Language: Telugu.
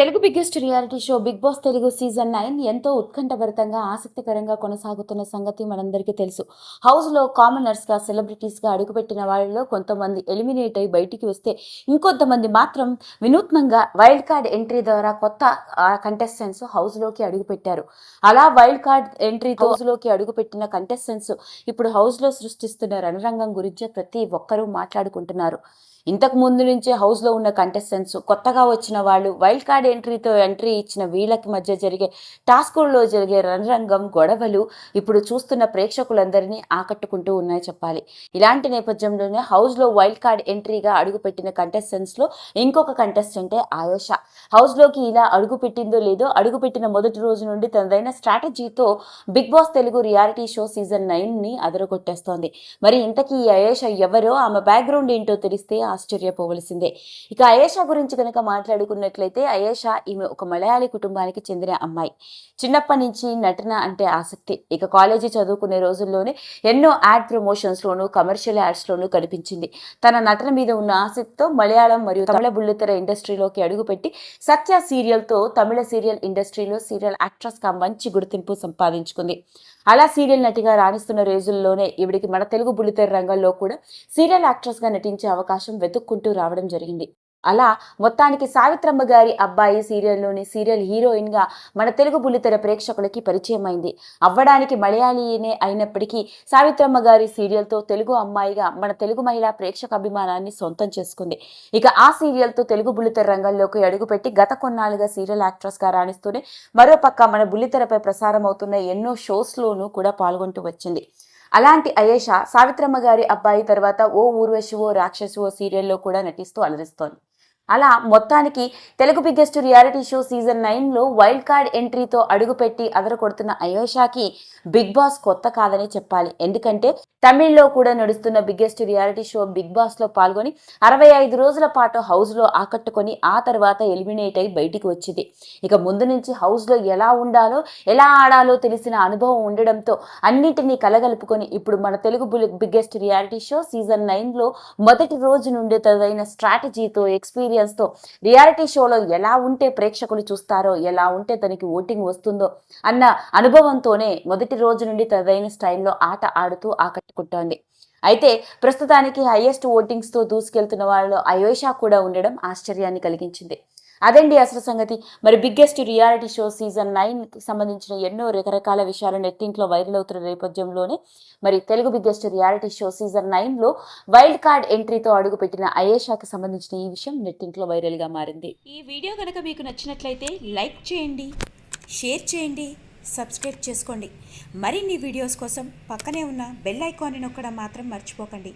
Telugu biggest reality show Bigg Boss Telugu season nine ఎంతో ఉత్కంఠభరితంగా ఆసక్తికరంగా కొనసాగుతున్న సంగతి మనందరికీ తెలుసు. హౌస్లో కామనర్స్గా సెలబ్రిటీస్గా అడుగుపెట్టిన వాళ్ళలో కొంతమంది ఎలిమినేట్ అయి బయటికి వస్తే ఇంకొంతమంది మాత్రం వినూత్నంగా వైల్డ్ కార్డ్ ఎంట్రీ ద్వారా కొత్త కంటెస్టెంట్స్ హౌస్లోకి అడుగుపెట్టారు. అలా వైల్డ్ కార్డ్ ఎంట్రీ హౌస్లోకి అడుగుపెట్టిన కంటెస్టెంట్స్ ఇప్పుడు హౌస్లో సృష్టిస్తున్న రణరంగం గురించి ప్రతి ఒక్కరూ మాట్లాడుకుంటున్నారు. ఇంతకు ముందు నుంచే హౌస్లో ఉన్న కంటెస్టెంట్స్ కొత్తగా వచ్చిన వాళ్ళు వైల్డ్ కార్డ్ ఎంట్రీతో ఎంట్రీ ఇచ్చిన వీళ్ళకి మధ్య జరిగే టాస్కుల్లో జరిగే రణరంగం గొడవలు ఇప్పుడు చూస్తున్న ప్రేక్షకులందరినీ ఆకట్టుకుంటూ ఉన్నాయి చెప్పాలి. ఇలాంటి నేపథ్యంలోనే హౌస్లో వైల్డ్ కార్డ్ ఎంట్రీగా అడుగుపెట్టిన కంటెస్టెంట్స్లో ఇంకొక కంటెస్టెంటే ఆయోష. హౌస్లోకి ఇలా అడుగు పెట్టిందో లేదో అడుగుపెట్టిన మొదటి రోజు నుండి తనదైన స్ట్రాటజీతో Bigg Boss Telugu reality show season నైన్ని అదరగొట్టేస్తోంది. మరి ఇంతకీ ఈ అయేష ఎవరో ఆమె బ్యాక్గ్రౌండ్ ఏంటో తెలిస్తే ఆశ్చర్యపోవలసిందే. ఇక అయేష గురించి కనుక మాట్లాడుకున్నట్లయితే అయేష ఈమె ఒక మలయాళీ కుటుంబానికి చెందిన అమ్మాయి. చిన్నప్పటి నుంచి నటన అంటే ఆసక్తి. ఇక కాలేజీ చదువుకునే రోజుల్లోనే ఎన్నో యాడ్ ప్రమోషన్స్లోనూ కమర్షియల్ యాడ్స్లోనూ కనిపించింది. తన నటన మీద ఉన్న ఆసక్తితో మలయాళం మరియు తమిళ బుల్లితెర ఇండస్ట్రీలోకి అడుగుపెట్టి సత్య సీరియల్తో తమిళ సీరియల్ ఇండస్ట్రీలో సీరియల్ యాక్ట్రెస్గా మంచి గుర్తింపు సంపాదించుకుంది. అలా సీరియల్ నటిగా రాణిస్తున్న రోజుల్లోనే ఈవిడికి మన తెలుగు బుల్లితెర రంగంలో కూడా సీరియల్ యాక్ట్రెస్గా నటించే అవకాశం వెతుక్కుంటూ రావడం జరిగింది. అలా మొత్తానికి సావిత్రమ్మ గారి అబ్బాయి సీరియల్లోని సీరియల్ హీరోయిన్గా మన తెలుగు బుల్లితెర ప్రేక్షకులకి పరిచయం అయింది అవ్వడానికి మలయాళీనే అయినప్పటికీ సావిత్రమ్మ గారి సీరియల్తో తెలుగు అమ్మాయిగా మన తెలుగు మహిళా ప్రేక్షక అభిమానాన్ని సొంతం చేసుకుంది. ఇక ఆ సీరియల్తో తెలుగు బుల్లితెర రంగంలోకి అడుగుపెట్టి గత కొన్నాళ్ళుగా సీరియల్ యాక్ట్రెస్గా రాణిస్తూనే మరోపక్క మన బుల్లితెరపై ప్రసారం అవుతున్న ఎన్నో షోస్లోనూ కూడా పాల్గొంటూ వచ్చింది. అలాంటి అయేష సావిత్రమ్మ గారి అబ్బాయి తర్వాత ఓ ఊర్వశివో ఓ రాక్షసు ఓ సీరియల్లో కూడా నటిస్తూ అలరిస్తోంది. అలా మొత్తానికి Telugu biggest reality show season నైన్లో వైల్డ్ కార్డ్ ఎంట్రీతో అడుగుపెట్టి అదరకొడుతున్న అయోషాకి బిగ్ బాస్ కొత్త కాదని చెప్పాలి. ఎందుకంటే తమిళ్ళో కూడా నడుస్తున్న బిగ్గెస్ట్ రియాలిటీ షో బిగ్ బాస్లో పాల్గొని అరవై ఐదు రోజుల పాటు హౌస్లో ఆకట్టుకొని ఆ తర్వాత ఎలిమినేట్ అయి బయటికి వచ్చింది. ఇక ముందు నుంచి హౌస్లో ఎలా ఉండాలో ఎలా ఆడాలో తెలిసిన అనుభవం ఉండడంతో అన్నిటినీ కలగలుపుకొని ఇప్పుడు మన Telugu biggest reality show season నైన్లో మొదటి రోజు నుండి తదైన స్ట్రాటజీతో ఎక్స్పీరియన్స్ ఎక్స్పీరియన్స్తో రియాలిటీ షోలో ఎలా ఉంటే ప్రేక్షకులు చూస్తారో ఎలా ఉంటే తనకి ఓటింగ్ వస్తుందో అన్న అనుభవంతోనే మొదటి రోజు నుండి తదైన స్టైల్లో ఆట ఆడుతూ ఆకట్టుకుంటోంది. అయితే ప్రస్తుతానికి హైయెస్ట్ ఓటింగ్స్తో దూసుకెళ్తున్న వాళ్ళలో అయోషా కూడా ఉండడం ఆశ్చర్యాన్ని కలిగించింది. అదండి అసలు సంగతి. మరి బిగ్గెస్ట్ రియాలిటీ షో సీజన్ నైన్కి సంబంధించిన ఎన్నో రకరకాల విషయాలు నెట్టింట్లో వైరల్ అవుతున్న నేపథ్యంలోనే మరి Telugu biggest reality show season నైన్లో వైల్డ్ కార్డ్ ఎంట్రీతో అడుగుపెట్టిన అయేషాకి సంబంధించిన ఈ విషయం నెట్టింట్లో వైరల్గా మారింది. ఈ వీడియో కనుక మీకు నచ్చినట్లయితే లైక్ చేయండి షేర్ చేయండి సబ్స్క్రైబ్ చేసుకోండి. మరిన్ని వీడియోస్ కోసం పక్కనే ఉన్న బెల్ ఐకాన్ని నొక్కడం మాత్రం మర్చిపోకండి.